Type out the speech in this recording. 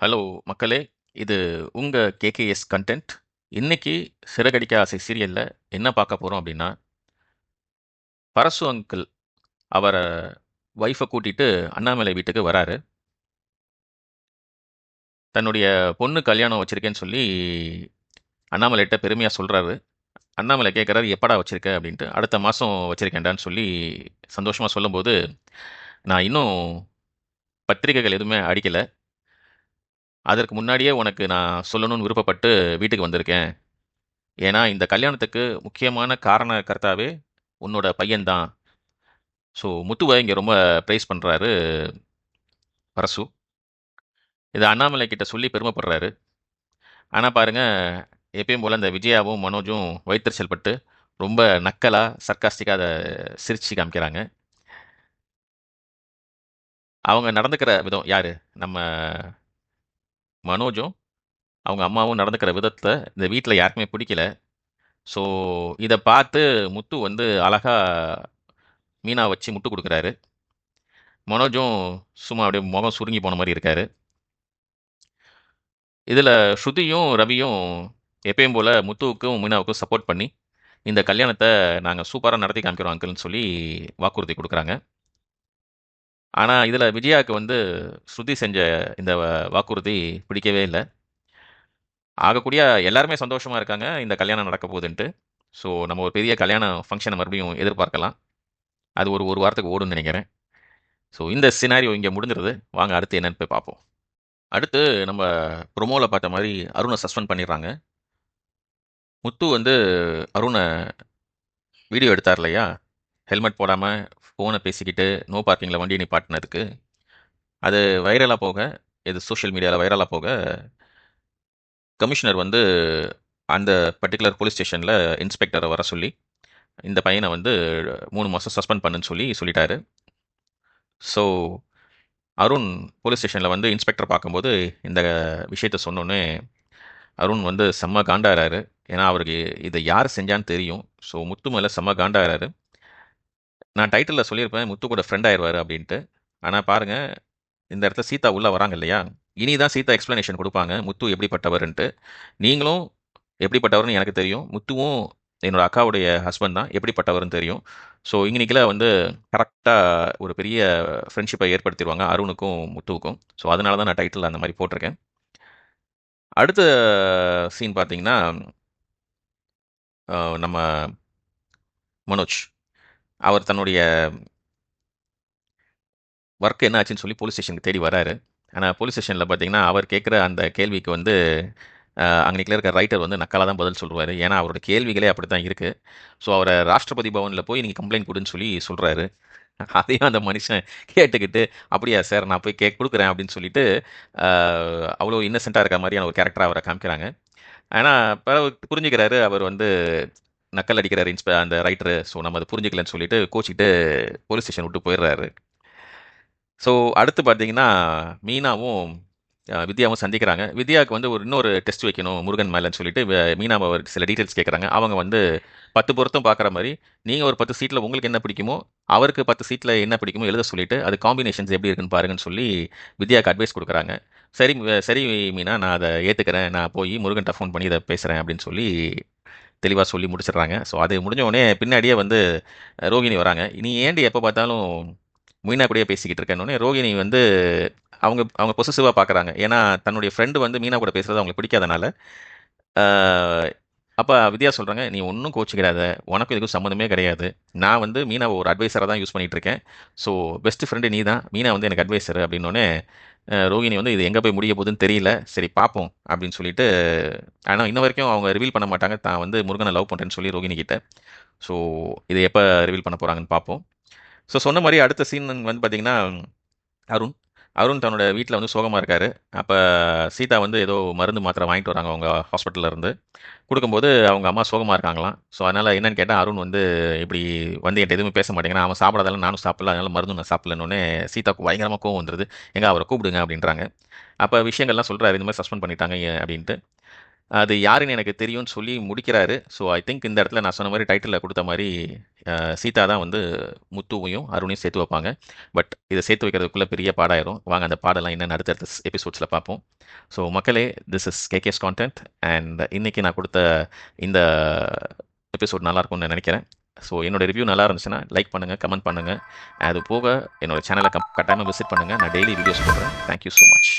Hello மக்களே! இது உங்கள் கேகேஎஸ் கண்டென்ட் இன்னைக்கு சிறகடிக்க ஆசை சீரியலில் என்ன பார்க்க போகிறோம் அப்படின்னா பரசு அங்கிள் அவரை ஒய்ஃபை கூட்டிட்டு அண்ணாமலை வீட்டுக்கு வராரு. தன்னுடைய பொண்ணு கல்யாணம் வச்சுருக்கேன்னு சொல்லி அண்ணாமலைகிட்ட பெருமையாக சொல்கிறாரு அண்ணாமலை கேட்குறாரு "எப்படா வச்சுருக்க? அப்படின்ட்டு. "அடுத்த மாதம் வச்சுருக்கேன்டான்னு சொல்லி சந்தோஷமாக சொல்லும்போது, "நான் இன்னும் பத்திரிகைகள் எதுவுமே அடிக்கலை. அதற்கு முன்னாடியே உனக்கு நான் சொல்லணும்னு விருப்பப்பட்டு வீட்டுக்கு வந்திருக்கேன். ஏன்னா, இந்த கல்யாணத்துக்கு முக்கியமான காரண கர்த்தாவே உன்னோட பையன்தான் ஸோ முத்துவை இங்கே ரொம்ப ப்ரைஸ் பண்ணுறாரு பரசு. இதை அண்ணாமலை கிட்ட சொல்லி பெருமைப்படுறாரு. ஆனால் பாருங்கள் எப்பயும் போல் இந்த விஜயாவும், மனோஜும் வயித்தெரிச்சல் பட்டு ரொம்ப நக்கலாக சர்க்காஸ்டிக்காக அதை சிரிச்சு காமிக்கிறாங்க. அவங்க நடந்துக்கிற விதம் யார் நம்ம மனோஜும், அவங்க அம்மாவும் நடந்துக்கிற விதத்தை இந்த வீட்டில் யாருக்குமே பிடிக்கல. ஸோ இதை பார்த்து முத்து வந்து அழகாக மீனா வச்சு முட்டு கொடுக்குறாரு மனோஜும் சும்மா அப்படியே முகம் சுருங்கி போன மாதிரி இருக்காரு. இதில் ஸ்ருதியும், ரவியும் எப்பயும் போல் முத்துவுக்கும், மீனாவுக்கும் சப்போர்ட் பண்ணி, இந்த கல்யாணத்தை நாங்கள் சூப்பராக நடத்தி காமிக்கிறோம் அங்கிள்னு சொல்லி வாக்குறுதி கொடுக்குறாங்க ஆனால் இதில் விஜயாவுக்கு வந்து ஸ்ருதி செஞ்ச இந்த வாக்குறுதி பிடிக்கவே இல்லை ஆகக்கூடிய எல்லாருமே சந்தோஷமாக இருக்காங்க, இந்த கல்யாணம் நடக்க போகுதுன்ட்டு. ஸோ நம்ம ஒரு பெரிய கல்யாண ஃபங்க்ஷனை மறுபடியும் எதிர்பார்க்கலாம். அது ஒரு ஒரு வாரத்துக்கு ஓடும்னு நினைக்கிறேன் ஸோ இந்த சினாரியோ இங்கே முடிஞ்சிருது. வாங்க அடுத்து என்னன்னு போய் பார்ப்போம். அடுத்து நம்ம ப்ரொமோவில் பார்த்த மாதிரி அருணை சஸ்பெண்ட் பண்ணிடுறாங்க. முத்து வந்து அருணை வீடியோ எடுத்தார் இல்லையா? ஹெல்மெட் போடாமல் ஃபோனை பேசிக்கிட்டு நோ பார்க்கிங்கில் வண்டி நிப்பாட்டினதுக்கு அது வைரலாக போக, இது சோஷியல் மீடியாவில் வைரலாக போக, கமிஷனர் வந்து அந்த பர்ட்டிகுலர் போலீஸ் ஸ்டேஷனில் இன்ஸ்பெக்டரை வர சொல்லி, இந்த பையனை வந்து மூணு மாதம் சஸ்பெண்ட் பண்ணுன்னு சொல்லி சொல்லிட்டாரு. ஸோ அருண் போலீஸ் ஸ்டேஷனில் வந்து இன்ஸ்பெக்டர் பார்க்கும்போது, இந்த விஷயத்த சொன்னோனே, அருண் வந்து செம்ம காண்டாகிறாரு ஏன்னா, அவருக்கு இதை யார் செஞ்சான்னு தெரியும். ஸோ முத்து செம்ம காண்டாகிறாரு நான் டைட்டிலில் சொல்லியிருப்பேன், முத்து கூட ஃப்ரெண்ட் ஆயிடுவார் அப்படின்ட்டு ஆனால் பாருங்கள் இந்த இடத்துல சீதா உள்ளே வராங்க இல்லையா? இனி தான் சீதா எக்ஸ்ப்ளனேஷன் கொடுப்பாங்க முத்து எப்படிப்பட்டவருன்ட்டு. நீங்களும் எப்படிப்பட்டவர்னு எனக்கு தெரியும். முத்துவும் என்னோடய அக்காவுடைய ஹஸ்பண்ட் தான். எப்படிப்பட்டவர்னு தெரியும். ஸோ இங்கே வந்து கரெக்டாக ஒரு பெரிய ஃப்ரெண்ட்ஷிப்பை ஏற்படுத்திடுவாங்க அருணுக்கும், முத்துவுக்கும். ஸோ அதனால தான் நான் டைட்டில் அந்த மாதிரி போட்டிருக்கேன். அடுத்த சீன் பார்த்தீங்கன்னா நம்ம மனோஜ். அவர் தன்னுடைய ஒர்க் என்ன ஆச்சுன்னு சொல்லி போலீஸ் ஸ்டேஷனுக்கு தேடி வராரு. ஆனால் போலீஸ் ஸ்டேஷனில் பார்த்தீங்கன்னா, அவர் கேட்குற அந்த கேள்விக்கு வந்து அங்கே இருக்கிற ரைட்டர் வந்து நக்கலாக தான் பதில் சொல்லுவார் ஏன்னா, அவரோட கேள்விகளே அப்படித்தான் இருக்குது ஸோ அவரை ராஷ்டிரபதி பவனில் போய் நீங்கள் கம்ப்ளைண்ட் கொடுன்னு சொல்லி சொல்கிறாரு அதையும் அந்த மனுஷன் கேட்டுக்கிட்டு, "அப்படியா சார் நான் போய் கேக் கொடுக்குறேன் அப்படின்னு சொல்லிட்டு, அவ்வளோ இன்னசென்ட்டாக இருக்க மாதிரியான ஒரு கேரக்டராக அவரை காமிக்கிறாங்க. ஆனால் பிறகு புரிஞ்சுக்கிறாரு. அவர் வந்து நக்கல் அடிக்கிறார் இன்ஸ்ப அந்த ரைட்டரு. ஸோ நம்ம அதை புரிஞ்சுக்கலன்னு சொல்லிட்டு கோச்சிக்கிட்டு போலீஸ் ஸ்டேஷன் விட்டு போயிடுறாரு. ஸோ அடுத்து பார்த்தீங்கன்னா, மீனாவும் வித்யாவும் சந்திக்கிறாங்க. வித்யாவுக்கு வந்து ஒரு இன்னொரு டெஸ்ட் வைக்கணும் முருகன் மேலேன்னு சொல்லிட்டு, மீனாவை அவர் சில டீட்டெயில்ஸ் கேட்குறாங்க அவங்க வந்து 10 பொருத்தம் பார்க்குற மாதிரி நீங்கள் ஒரு பத்து சீட்டில் உங்களுக்கு என்ன பிடிக்குமோ, அவருக்கு பத்து சீட்டில் என்ன பிடிக்குமோ எழுத சொல்லிட்டு, அது காம்பினேஷன்ஸ் எப்படி இருக்குன்னு பாருங்கன்னு சொல்லி வித்யாவுக்கு அட்வைஸ் கொடுக்குறாங்க "சரி சரி மீனா, நான் அதை ஏற்றுக்கிறேன் நான் போய் முருகன்ட்ட ஃபோன் பண்ணி இதை பேசுகிறேன் அப்படின்னு சொல்லி தெளிவாக சொல்லி முடிச்சிடுறாங்க. ஸோ அது முடிஞ்ச உடனே பின்னாடியே வந்து ரோகிணி வராங்க. "நீ ஏண்டி எப்போ பார்த்தாலும் மீனா கூடயே பேசிக்கிட்டு இருக்கன்னோனே" ரோகிணி வந்து அவங்க அவங்க பொசசிவாக பார்க்குறாங்க. ஏன்னா, தன்னுடைய ஃப்ரெண்டு வந்து மீனா கூட பேசுகிறது அவங்களுக்கு பிடிக்காதனால, அப்போ வித்யா சொல்கிறாங்க "நீ ஒன்றும் கோச்சிக்கிறாத உனக்கும் இதுக்கும் சம்மந்தமே கிடையாது. நான் வந்து மீனாவை ஒரு அட்வைஸராக தான் யூஸ் பண்ணிகிட்ருக்கேன் இருக்கேன். ஸோ பெஸ்ட் ஃப்ரெண்டு நீ தான். மீனா வந்து எனக்கு அட்வைசர்" அப்படின்னோடனே அ ரோகிணி வந்து இது எங்கே போய் முடிய போகுதுன்னு தெரியல. சரி பார்ப்போம் அப்படின்னு சொல்லிட்டு ஆனால் இன்ன வரைக்கும் அவங்க ரிவீல் பண்ண மாட்டாங்க. தான் வந்து முருகனை லவ் பண்ணுறேன்னு சொல்லி ரோகிணி கிட்ட. ஸோ இதை எப்போ ரிவீல் பண்ண போகிறாங்கன்னு பார்ப்போம். ஸோ சொன்ன மாதிரி அடுத்த சீன் வந்து பார்த்திங்கன்னா அருண். அருண் தன்னோட வீட்டில் வந்து சோகமாக இருக்காரு. அப்போ சீதா வந்து ஏதோ மருந்து, மாத்திரை வாங்கிட்டு வராங்க அவங்க ஹாஸ்பிட்டல்லேருந்து கொடுக்கும்போது அவங்க அம்மா சோகமாக இருக்காங்களாம். ஸோ அதனால் என்னென்னு கேட்டால் அருண் வந்து இப்படி வந்து என்கிட்ட எதுவுமே பேச மாட்டேங்கிறான். அவன் சாப்பிடாதாலும் நானும் சாப்பிடல. அதனால் மருந்து நான் சாப்பிடலன்னோனே, சீதாவுக்கு பயங்கரமாக கோவம் வந்துருது. எங்கே அவரை கூப்பிடுங்க" அப்படின்றாங்க. அப்போ விஷயங்கள்லாம் சொல்கிறார் இந்த மாதிரி சஸ்பெண்ட் பண்ணிட்டாங்க அப்படின்ட்டு. அது யாருன்னு எனக்கு தெரியும்னு சொல்லி முடிக்கிறாரு. ஸோ ஐ திங்க் இந்த இடத்துல நான் சொன்ன மாதிரி டைட்டிலில் கொடுத்த மாதிரி சீதா தான் வந்து முத்துவையும் அருணையும் சேர்த்து வைப்பாங்க. பட் இதை சேர்த்து வைக்கிறதுக்குள்ளே பெரிய பாடாயிரும். வாங்க அந்த பாடெல்லாம் என்னென்னு அடுத்தடுத்த எபிசோட்ஸில் பார்ப்போம். ஸோ மக்களே this is KK's content and இன்றைக்கி நான் கொடுத்த இந்த எபிசோட் நல்லா இருக்கும்னு நினைக்கிறேன். ஸோ என்னோட ரிவ்யூ நல்லா இருந்துச்சுன்னா லைக் பண்ணுங்கள் கமெண்ட் பண்ணுங்கள் அது போக என்னோடய சேனலை கம் கட்டாயமாக விசிட் பண்ணுங்கள் நான் டெய்லி வீடியோஸ் போடுறேன். Thank you so much